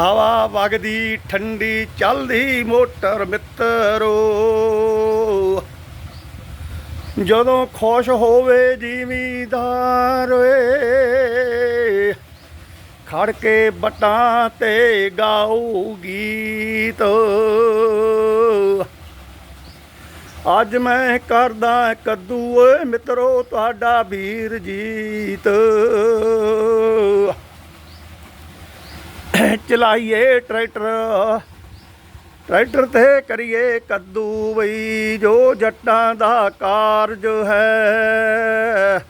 ਹਵਾ ਵਗਦੀ, ਠੰਡੀ ਚੱਲਦੀ ਮੋਟਰ ਮਿੱਤਰੋ। ਜਦੋਂ ਖੁਸ਼ ਹੋਵੇ ਜ਼ਿਮੀਦਾਰ ਓਏ, ਖੜ ਕੇ ਬਟਾਂ ਤੇ ਗਾਉ ਗੀਤ। ਅੱਜ ਮੈਂ ਕਰਦਾ ਕੱਦੂ ਓਏ ਮਿੱਤਰੋ, ਤੁਹਾਡਾ ਵੀਰ ਜੀਤ। ਚਲਾਈਏ ਟਰੈਕਟਰ। ਟਰੈਕਟਰ ਤੇ ਕਰੀਏ ਕੱਦੂ ਬਈ, ਜੋ ਜੱਟਾਂ ਦਾ ਕਾਰਜ ਹੈ।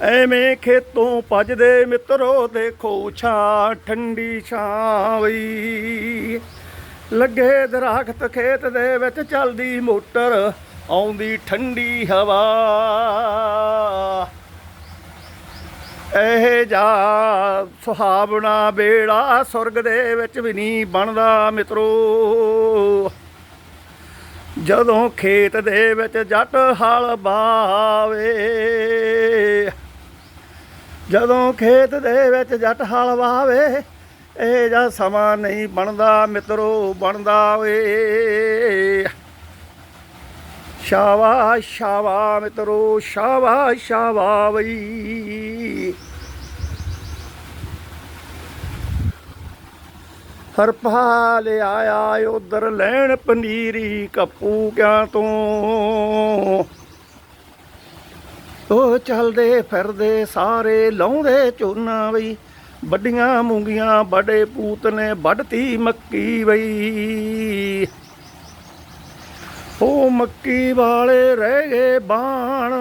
ਐਵੇਂ ਖੇਤੋਂ ਭਜਦੇ ਮਿੱਤਰੋ, ਦੇਖੋ ਛਾਂ, ਠੰਡੀ ਛਾਂ ਬਈ। ਲੱਗੇ ਦਰਖਤ ਖੇਤ ਦੇ ਵਿੱਚ ਚੱਲਦੀ ਮੋਟਰ, ਆਉਂਦੀ ਠੰਡੀ ਹਵਾ। ਇਹ ਜਾ ਸੁਹਾਵਣਾ ਬੇੜਾ ਸੁਰਗ ਦੇ ਵਿੱਚ ਵੀ ਨਹੀਂ ਬਣਦਾ ਮਿੱਤਰੋ। ਜਦੋਂ ਖੇਤ ਦੇ ਵਿੱਚ ਜੱਟ ਹਲ ਬਾਵੇ ਜਦੋਂ ਖੇਤ ਦੇ ਵਿੱਚ ਜੱਟ ਹਲ ਵਾਵੇ, ਇਹ ਜਾਂ ਸਮਾਂ ਨਹੀਂ ਬਣਦਾ ਮਿੱਤਰੋ, ਬਣਦਾ ਵੇ। ਸ਼ਾਵਾ ਸ਼ਾਵਾ ਮਿੱਤਰੋ ਸ਼ਾਵਾ ਸ਼ਾਵਾ ਬਈ। ਹਰਪਾਲ ਆਇਆ ਉਧਰ ਲੈਣ ਪਨੀਰੀ ਕੱਪੂ ਕਿਆਂ ਤੋਂ? ਉਹ ਚੱਲਦੇ ਫਿਰਦੇ ਸਾਰੇ ਲਾਉਂਦੇ ਝੋਨਾ ਬਈ। ਵੱਡੀਆਂ ਮੂੰਗੀਆਂ ਬੜੇ ਪੂਤ ਨੇ ਵੱਢਤੀ ਮੱਕੀ ਬਈ। ਉਹ ਮੱਕੀ ਵਾਲੇ ਰਹਿ ਗਏ ਬਾਣ।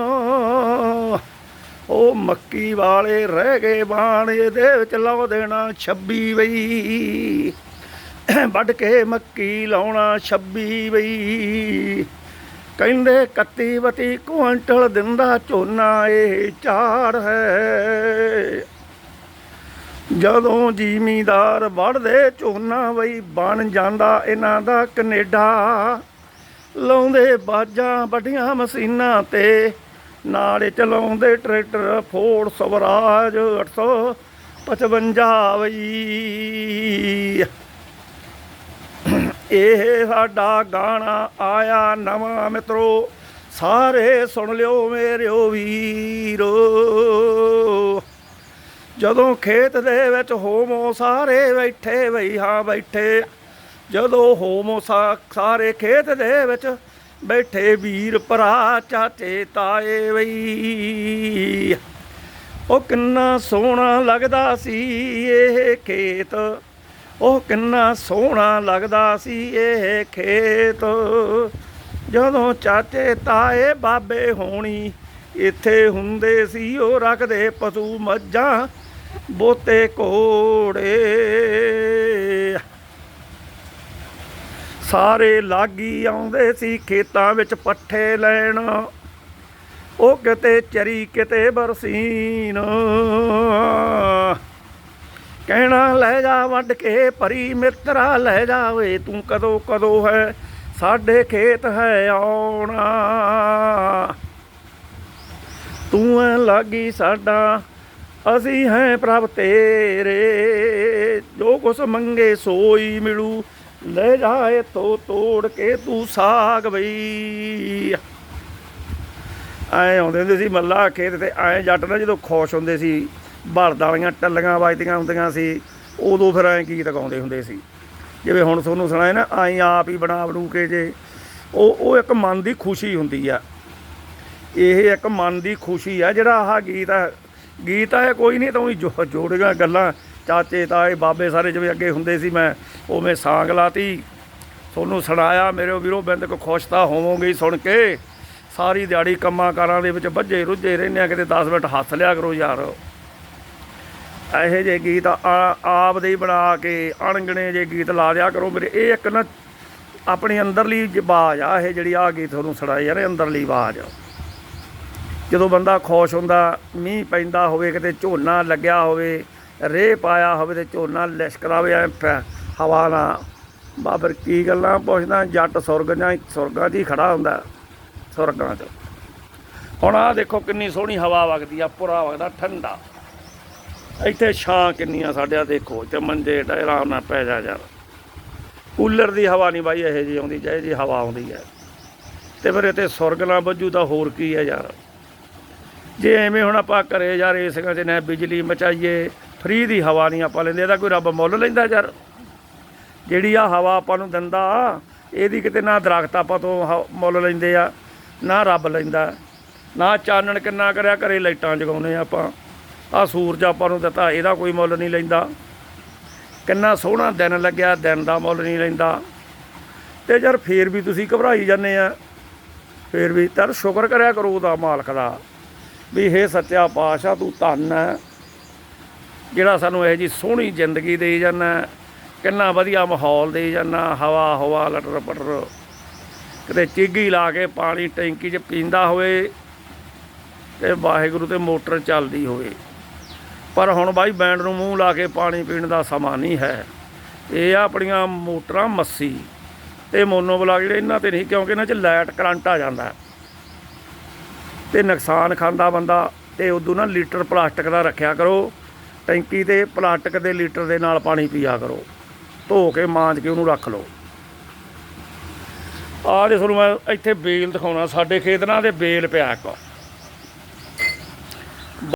ਉਹ ਮੱਕੀ ਵਾਲੇ ਰਹਿ ਗਏ ਬਾਣ, ਇਹਦੇ ਵਿੱਚ ਲਾਉ ਦੇਣਾ 26 ਬਈ ਵੱਢ ਕੇ ਮੱਕੀ ਲਾਉਣਾ 26 ਬਈ ਕਹਿੰਦੇ ਕੱਤੀ ਵਤੀ ਕੁਇੰਟਲ ਦਿੰਦਾ ਝੋਨਾ ਇਹ ਚਾਰ ਹੈ। ਜਦੋਂ ਜ਼ਿਮੀਦਾਰ ਵੱਢਦੇ ਝੋਨਾ ਬਈ ਬਣ ਜਾਂਦਾ ਇਹਨਾਂ ਦਾ ਕੈਨੇਡਾ। ਲਾਉਂਦੇ ਬਾਜਾਂ ਵੱਡੀਆਂ ਮਸ਼ੀਨਾਂ ਤੇ। ਨਾਲੇ ਚਲਾਉਂਦੇ ਟਰੈਕਟਰ ਫੋਰ ਸਵਰਾਜ 855 ਬਈ। ਇਹ ਸਾਡਾ ਗਾਣਾ ਆਇਆ ਨਵਾਂ ਮਿੱਤਰੋ, ਸਾਰੇ ਸੁਣ ਲਿਓ ਮੇਰਿਓ ਵੀਰੋ। ਜਦੋਂ ਖੇਤ ਦੇ ਵਿੱਚ ਹੋਮੋ ਸਾਰੇ ਬੈਠੇ ਬਈ, ਹਾਂ ਬੈਠੇ। ਜਦੋਂ ਹੋਮੋ ਸਾ- ਸਾਰੇ ਖੇਤ ਦੇ ਵਿੱਚ ਬੈਠੇ ਵੀਰ ਭਰਾ ਚਾਚੇ ਤਾਏ ਵਈ ਉਹ ਕਿੰਨਾ ਸੋਹਣਾ ਲੱਗਦਾ ਸੀ ਇਹ ਖੇਤ। ਉਹ ਕਿੰਨਾ ਸੋਹਣਾ ਲੱਗਦਾ ਸੀ ਇਹ ਖੇਤ। ਜਦੋਂ ਚਾਚੇ ਤਾਏ ਬਾਬੇ ਹੋਣੀ ਇੱਥੇ ਹੁੰਦੇ ਸੀ, ਉਹ ਰੱਖਦੇ ਪਸ਼ੂ ਮੱਝਾਂ ਬੋਤੇ ਕੋੜੇ ਸਾਰੇ ਲਾਗੀ ਆਉਂਦੇ ਸੀ ਖੇਤਾਂ ਵਿੱਚ ਪੱਠੇ ਲੈਣ। ਉਹ ਕਿਤੇ ਚਰੀ, ਕਿਤੇ ਬਰਸੀਨ। ਕਹਿਣਾ, ਲੈ ਜਾ ਵੱਢ ਕੇ ਪਰੀ ਮਿੱਤਰਾ ਲੈ ਜਾ ਓਏ, ਤੂੰ ਕਦੋਂ ਕਦੋਂ ਹੈ? ਸਾਡੇ ਖੇਤ ਹੈ ਆਉਣਾ। ਤੂੰ ਐ ਲਾਗੀ ਸਾਡਾ, ਅਸੀਂ ਹੈ ਪ੍ਰਭ ਤੇਰੇ। ਜੋ ਕੁਛ ਮੰਗੇ ਸੋਈ ਮਿਲੂ ਲੈ ਜਾ ਇਥੋਂ ਤੋੜ ਕੇ ਤੂੰ ਸਾਗ ਬਈ। ਐ ਆਉਂਦੇ ਹੁੰਦੇ ਸੀ ਮੱਲਾ ਖੇਤ ਤੇ, ਐ ਜੱਟ ਨਾ ਜਦੋਂ ਖੁਸ਼ ਹੁੰਦੇ ਸੀ ਬਲਦ ਵਾਲੀਆਂ ਟੱਲੀਆਂ ਵੱਜਦੀਆਂ ਹੁੰਦੀਆਂ ਸੀ, ਉਦੋਂ ਫਿਰ ਐ ਗੀਤ ਗਾਉਂਦੇ ਹੁੰਦੇ ਸੀ। ਜਿਵੇਂ ਹੁਣ ਤੁਹਾਨੂੰ ਸੁਣਾਇਆ ਨਾ, ਐਂ ਆਪ ਹੀ ਬਣਾ ਬਣੂ ਕੇ ਜੇ, ਉਹ ਉਹ ਇੱਕ ਮਨ ਦੀ ਖੁਸ਼ੀ ਹੁੰਦੀ ਆ। ਇਹ ਇੱਕ ਮਨ ਦੀ ਖੁਸ਼ੀ ਆ ਜਿਹੜਾ ਆਹ ਗੀਤ ਆ ਗੀਤ ਆ ਇਹ ਕੋਈ ਨਹੀਂ ਤਾਂ ਉਹੀ ਜੋੜੀਆਂ ਗੱਲਾਂ। ਚਾਚੇ, ਤਾਏ, ਬਾਬੇ ਸਾਰੇ ਜਿਵੇਂ ਅੱਗੇ ਹੁੰਦੇ ਸੀ ਮੈਂ, ਉਵੇਂ ਸਾਂਗ ਲਾਤੀ। ਤੁਹਾਨੂੰ ਸੁਣਾਇਆ, ਮੇਰੇ ਵੀਰੋ, ਬਿੰਦ ਕੋ ਖੁਸ਼ ਤਾਂ ਹੋਵੋਗੇ ਹੀ ਸੁਣ ਕੇ। ਸਾਰੀ ਦਿਹਾੜੀ ਕੰਮਾਂ ਕਾਰਾਂ ਦੇ ਵਿੱਚ ਵੱਜੇ ਰੁੱਝੇ ਰਹਿੰਦੇ ਆ, ਕਿਤੇ 10 ਮਿੰਟ ਹੱਸ ਲਿਆ ਕਰੋ ਯਾਰ। ਇਹੋ ਜਿਹੇ ਗੀਤ ਆ- ਆਪ ਦੇ ਹੀ ਬਣਾ ਕੇ, ਅਣਗਣੇ ਜੇ ਗੀਤ ਲਾ ਦਿਆ ਕਰੋ ਮੇਰੇ। ਇਹ ਇੱਕ ਨਾ ਆਪਣੀ ਅੰਦਰਲੀ ਆਵਾਜ਼ ਆ, ਇਹ ਜਿਹੜੀ ਆ ਗੀਤ ਤੁਹਾਨੂੰ ਸੁਣਾਇਆ ਯਾਰ ਇਹ ਅੰਦਰਲੀ ਆਵਾਜ਼ ਜਦੋਂ ਬੰਦਾ ਖੁਸ਼ ਹੁੰਦਾ, ਮੀਂਹ ਪੈਂਦਾ ਹੋਵੇ, ਕਿਤੇ ਝੋਨਾ ਲੱਗਿਆ ਹੋਵੇ, ਰੇਹ ਪਾਇਆ ਹੋਵੇ ਤੇ ਝੋਨਾ ਲਿਸ਼ਕਰਾਵੇ, ਐ ਹਵਾ ਨਾਲ। ਬਾਬਰ ਕੀ ਗੱਲਾਂ ਪੁੱਛਦਾ, ਜੱਟ ਸੁਰਗ ਜਾਂ ਸੁਰਗਾਂ 'ਚ ਹੀ ਖੜਾ ਹੁੰਦਾ, ਸੁਰਗਾਂ 'ਚ। ਹੁਣ ਆਹ ਦੇਖੋ ਕਿੰਨੀ ਸੋਹਣੀ ਹਵਾ ਵਗਦੀ ਆ, ਪੁਰਾ ਵਗਦਾ ਠੰਡਾ। ਇੱਥੇ ਛਾਂ ਕਿੰਨੀਆਂ ਸਾਡਿਆਂ ਦੇਖੋ ਇੱਥੇ ਮੰਜੇ ਢਾ ਆਰਾਮ ਨਾਲ ਪੈ ਜਾ ਯਾਰ। ਕੂਲਰ ਦੀ ਹਵਾ ਨਹੀਂ ਬਾਈ, ਇਹੋ ਜੀ ਆਉਂਦੀ, ਜਿਹੇ ਜੀ ਹਵਾ ਆਉਂਦੀ ਹੈ। ਤੇ ਫਿਰ ਇੱਥੇ ਸੁਰਗ ਨਾ ਬੱਜੂ ਤਾਂ ਹੋਰ ਕੀ ਹੈ ਯਾਰ। ਜੇ ਐਵੇਂ ਹੁਣ ਆਪਾਂ ਘਰੇ ਯਾਰ ਏਸੀਆਂ 'ਚ ਨਾ ਬਿਜਲੀ ਮਚਾਈਏ ਫ੍ਰੀ ਦੀ ਹਵਾ ਨਹੀਂ ਆਪਾਂ ਲੈਂਦੇ, ਇਹਦਾ ਕੋਈ ਰੱਬ ਮੁੱਲ ਲੈਂਦਾ ਯਾਰ। ਜਿਹੜੀ ਆ ਹਵਾ ਆਪਾਂ ਨੂੰ ਦਿੰਦਾ, ਇਹਦੀ ਕਿਤੇ ਨਾ ਦਰਖਤ ਆਪਾਂ ਤੋਂ ਹ- ਮੁੱਲ ਲੈਂਦੇ ਆ, ਨਾ ਰੱਬ ਲੈਂਦਾ। ਨਾ ਚਾਨਣ ਕਿੰਨਾ ਕਰਿਆ, ਘਰੇ ਲਾਈਟਾਂ ਜਗਾਉਂਦੇ ਆ ਆਪਾਂ। ਆ ਸੂਰਜ ਆਪਾਂ ਨੂੰ ਦਿੱਤਾ, ਇਹਦਾ ਕੋਈ ਮੁੱਲ ਨਹੀਂ ਲੈਂਦਾ। ਕਿੰਨਾ ਸੋਹਣਾ ਦਿਨ ਲੱਗਿਆ, ਦਿਨ ਦਾ ਮੁੱਲ ਨਹੀਂ ਲੈਂਦਾ। ਤੇ ਯਾਰ ਫੇਰ ਵੀ ਤੁਸੀਂ ਘਬਰਾਈ ਜਾਂਦੇ ਆ। ਫੇਰ ਵੀ ਤਰ ਸ਼ੁਕਰ ਕਰਿਆ ਕਰੋ ਉਹਦਾ ਮਾਲਕ ਦਾ। ਵੀ ਹੇ ਸੱਚਾ ਪਾਤਸ਼ਾਹ, ਤੂੰ ਧੰਨ ਹੈ। ਜਿਹੜਾ ਸਾਨੂੰ ਇਹ ਜੀ ਸੋਹਣੀ ਜ਼ਿੰਦਗੀ ਦੇ ਜਾਂਦਾ ਕਿੰਨਾ ਵਧੀਆ ਮਾਹੌਲ ਦੇ ਜਾਂਦਾ ਹਵਾ ਹਵਾ, ਲਟਰ ਪਟਰ। ਕਿਤੇ ਚੀਗੀ ਲਾ ਕੇ ਪਾਣੀ ਟੈਂਕੀ 'ਚ ਪੀਂਦਾ ਹੋਵੇ ਤੇ ਵਾਹਿਗੁਰੂ ਤੇ ਮੋਟਰ ਚੱਲਦੀ ਹੋਵੇ। ਪਰ ਹੁਣ ਬਾਈ ਬੈਂਡ ਨੂੰ ਮੂੰਹ ਲਾ ਕੇ ਪਾਣੀ ਪੀਣ ਦਾ ਸਮਾਂ ਨਹੀਂ ਹੈ। ਇਹ ਆ ਆਪਣੀਆਂ ਮੋਟਰਾਂ ਮੱਸੀ। ਤੇ ਮੋਨੋਬਲਾਕ ਜਿਹੜੇ ਇਹਨਾਂ ਤੇ ਨਹੀਂ, ਕਿਉਂਕਿ ਇਹਨਾਂ 'ਚ ਲਾਈਟ ਕਰੰਟ ਆ ਜਾਂਦਾ ਤੇ ਨੁਕਸਾਨ ਖਾਂਦਾ ਬੰਦਾ ਤੇ ਉਦੋਂ ਨਾ ਲੀਟਰ ਪਲਾਸਟਿਕ ਦਾ ਰੱਖਿਆ ਕਰੋ, ਟੈਂਕੀ ਤੇ ਪਲਾਸਟਿਕ ਦੇ ਲੀਟਰ ਦੇ ਨਾਲ ਪਾਣੀ ਪੀਆ ਕਰੋ, ਧੋ ਕੇ ਮਾਂਜ ਕੇ ਉਹਨੂੰ ਰੱਖ ਲਓ। ਆਹ ਦੇ ਤੁਹਾਨੂੰ ਮੈਂ ਇੱਥੇ ਬੇਲ ਦਿਖਾਉਣਾ, ਸਾਡੇ ਖੇਤ ਨਾਲ ਦੇ ਬੇਲ ਪਿਆ ਇੱਕ।